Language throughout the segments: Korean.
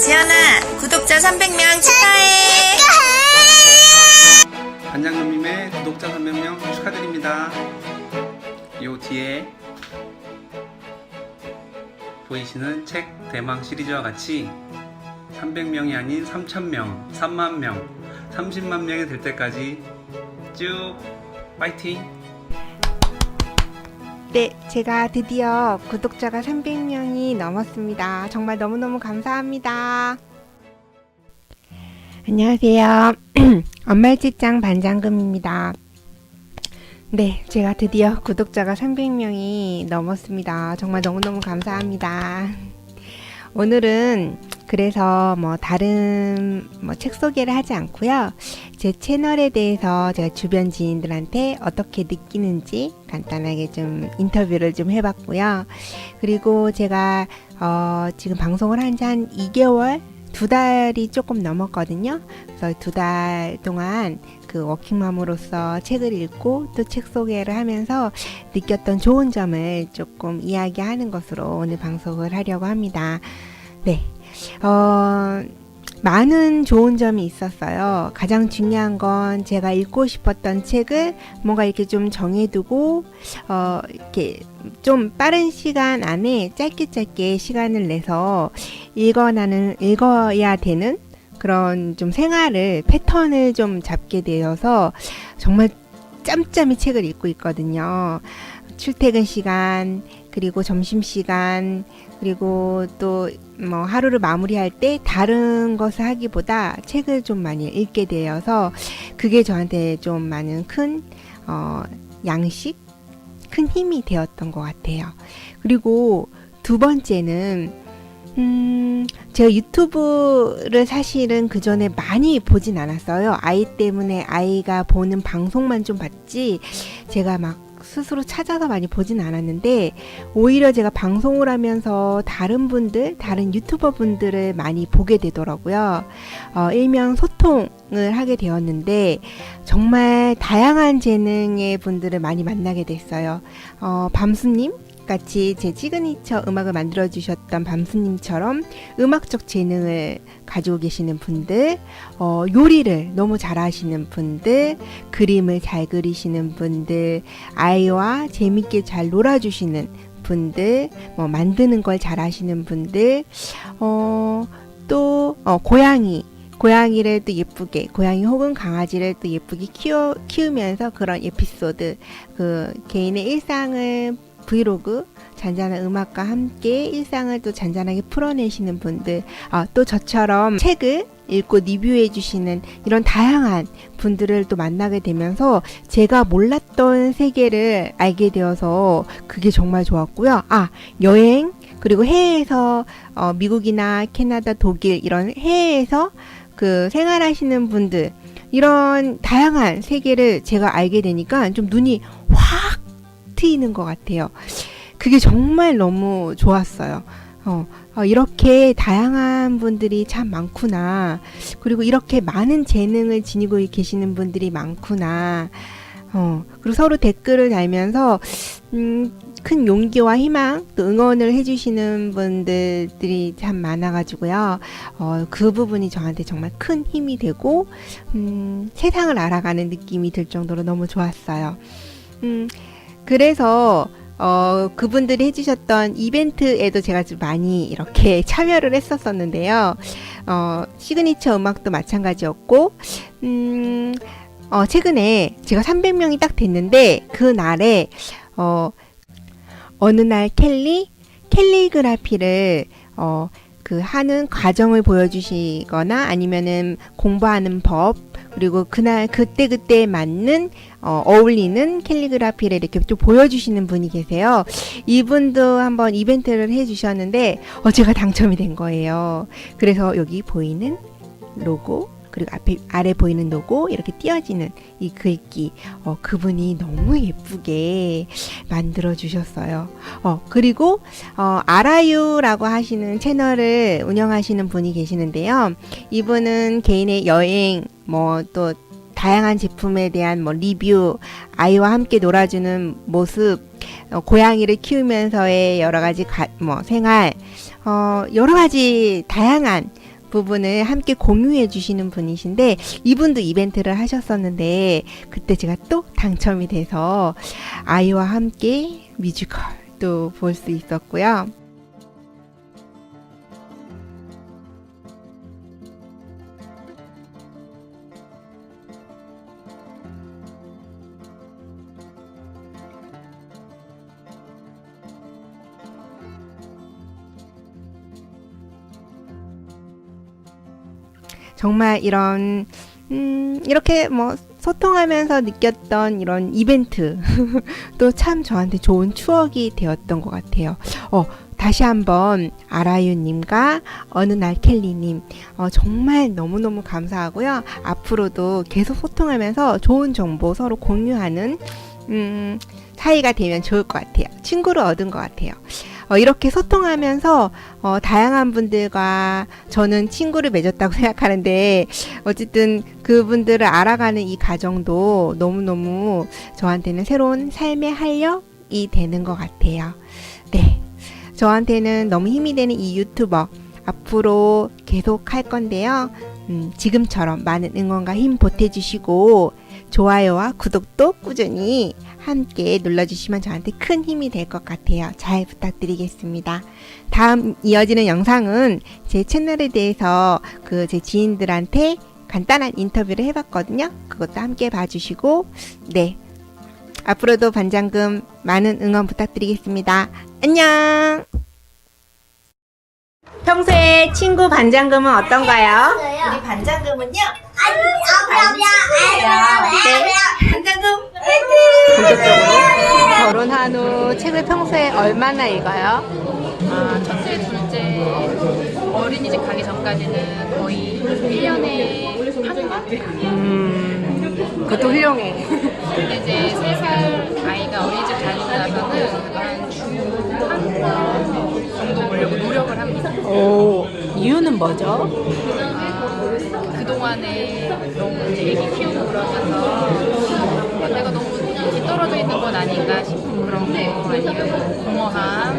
지연아, 구독자 300명 축하해. 반장님의 구독자 300명 축하드립니다. 요 뒤에 보이시는 책 대망 시리즈와 같이 300명이 아닌 3,000명, 3만 명, 30만 명이 될 때까지 쭉 파이팅! 네, 제가 드디어 구독자가 300명이 넘었습니다. 정말 너무너무 감사합니다. 안녕하세요. 책장 반장금입니다. 네, 제가 드디어 구독자가 300명이 넘었습니다. 정말 너무너무 감사합니다. 오늘은 그래서 뭐 다른 뭐 책 소개를 하지 않고요. 제 채널에 대해서 제가 주변 지인들한테 어떻게 느끼는지 간단하게 좀 인터뷰를 좀 해봤고요. 그리고 제가 어 지금 방송을 한 지 한 2개월 두 달이 조금 넘었거든요. 그래서 두 달 동안 그 워킹맘으로서 책을 읽고 또 책 소개를 하면서 느꼈던 좋은 점을 조금 이야기하는 것으로 오늘 방송을 하려고 합니다. 네. 어, 많은 좋은 점이 있었어요. 가장 중요한 건 제가 읽고 싶었던 책을 뭔가 이렇게 좀 정해두고, 어, 이렇게 좀 빠른 시간 안에 짧게 짧게 시간을 내서 읽어나는, 읽어야 되는 그런 좀 생활을, 패턴을 좀 잡게 되어서 정말 짬짬이 책을 읽고 있거든요. 출퇴근 시간, 그리고 점심 시간, 그리고 또 뭐 하루를 마무리할 때 다른 것을 하기보다 책을 좀 많이 읽게 되어서 그게 저한테 좀 많은 큰 어, 양식, 큰 힘이 되었던 것 같아요. 그리고 두 번째는 음, 제가 유튜브를 사실은 그 전에 많이 보진 않았어요. 아이 때문에 아이가 보는 방송만 좀 봤지, 제가 막 스스로 찾아서 많이 보진 않았는데, 오히려 제가 방송을 하면서 다른 분들, 다른 유튜버 분들을 많이 보게 되더라고요. 어, 일명 소통을 하게 되었는데, 정말 다양한 재능의 분들을 많이 만나게 됐어요. 어, 밤수님? 같이 제 시그니처 음악을 만들어 주셨던 밤수님처럼 음악적 재능을 가지고 계시는 분들, 어, 요리를 너무 잘하시는 분들, 그림을 잘 그리시는 분들, 아이와 재밌게 잘 놀아주시는 분들, 뭐 만드는 걸 잘하시는 분들, 어, 또 어, 고양이 고양이를 또 예쁘게 고양이 혹은 강아지를 또 예쁘게 키워 키우면서 그런 에피소드 그 개인의 일상을 브이로그 잔잔한 음악과 함께 일상을 또 잔잔하게 풀어내시는 분들 아, 또 저처럼 책을 읽고 리뷰해 주시는 이런 다양한 분들을 또 만나게 되면서 제가 몰랐던 세계를 알게 되어서 그게 정말 좋았고요. 아, 여행 그리고 해외에서 어, 미국이나 캐나다, 독일 이런 해외에서 그 생활하시는 분들 이런 다양한 세계를 제가 알게 되니까 좀 눈이 확 트이는 것 같아요. 그게 정말 너무 좋았어요. 어, 어, 이렇게 다양한 분들이 참 많구나. 그리고 이렇게 많은 재능을 지니고 계시는 분들이 많구나. 어, 그리고 서로 댓글을 달면서, 음, 큰 용기와 희망, 또 응원을 해주시는 분들이 참 많아가지고요. 어, 그 부분이 저한테 정말 큰 힘이 되고, 음, 세상을 알아가는 느낌이 들 정도로 너무 좋았어요. 음, 그래서 어, 그분들이 해주셨던 이벤트에도 제가 좀 많이 이렇게 참여를 했었었는데요. 어, 시그니처 음악도 마찬가지였고, 음, 어, 최근에 제가 300명이 딱 됐는데, 그 날에, 어, 어느 날 캘리, 캘리그라피를, 어, 그 하는 과정을 보여주시거나 아니면은 공부하는 법, 그리고 그날 그때 그때 맞는 어, 어울리는 캘리그라피를 이렇게 좀 보여주시는 분이 계세요. 이분도 한번 이벤트를 해주셨는데 어, 제가 당첨이 된 거예요. 그래서 여기 보이는 로고 그리고 앞에 아래 보이는 로고 이렇게 띄어지는 이 글귀 어, 그분이 너무 예쁘게 만들어 주셨어요. 어 그리고 어 아라유라고 하시는 채널을 운영하시는 분이 계시는데요. 이분은 개인의 여행 뭐또 다양한 제품에 대한 뭐 리뷰, 아이와 함께 놀아주는 모습, 어, 고양이를 키우면서의 여러 가지 가, 뭐 생활, 어, 여러 가지 다양한 부분을 함께 공유해 주시는 분이신데 이분도 이벤트를 하셨었는데 그때 제가 또 당첨이 돼서 아이와 함께 뮤지컬도 볼수 있었고요. 정말 이런 음, 이렇게 뭐 소통하면서 느꼈던 이런 이벤트 또참 저한테 좋은 추억이 되었던 것 같아요. 어, 다시 한번 아라유님과 어느 날 켈리님 어, 정말 너무너무 감사하고요. 앞으로도 계속 소통하면서 좋은 정보 서로 공유하는 음, 사이가 되면 좋을 것 같아요. 친구를 얻은 것 같아요. 어, 이렇게 소통하면서 어, 다양한 분들과 저는 친구를 맺었다고 생각하는데 어쨌든 그분들을 알아가는 이 과정도 너무너무 저한테는 새로운 삶의 활력이 되는 것 같아요. 네. 저한테는 너무 힘이 되는 이 유튜버 앞으로 계속 할 건데요. 음, 지금처럼 많은 응원과 힘 보태주시고 좋아요와 구독도 꾸준히 함께 눌러주시면 저한테 큰 힘이 될 것 같아요. 잘 부탁드리겠습니다. 다음 이어지는 영상은 제 채널에 대해서 그 제 지인들한테 간단한 인터뷰를 해봤거든요. 그것도 함께 봐주시고, 네. 앞으로도 반장금 많은 응원 부탁드리겠습니다. 안녕! 평소에 친구 반장금은 어떤가요? 우리 반장금은요? 네. 반장금 본격적으로 결혼한 후 책을 평소에 얼마나 읽어요? 아, 첫째, 둘째 어린이집 가기 전까지는 거의 1년에 한 번? 음, 그것도 훌륭해. 근데 이제 3살 아이가 어린이집 다니고 나서는 한주한번 정도 보려고 노력을 합니다. 오, 이유는 뭐죠? 아, 그동안에 너무 이제 애기 키우고 그러면서 내가 너무 뒤 떨어져 있는 건 아닌가 싶은 그런 거 아니면 뭐 공허함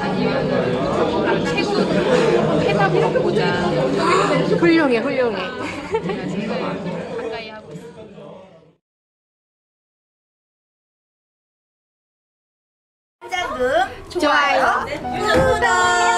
아니면 책을 해답을 보자 훌륭해, 훌륭해. 제가 지금 가까이 하고 있습니다. 반장금 좋아요. 누르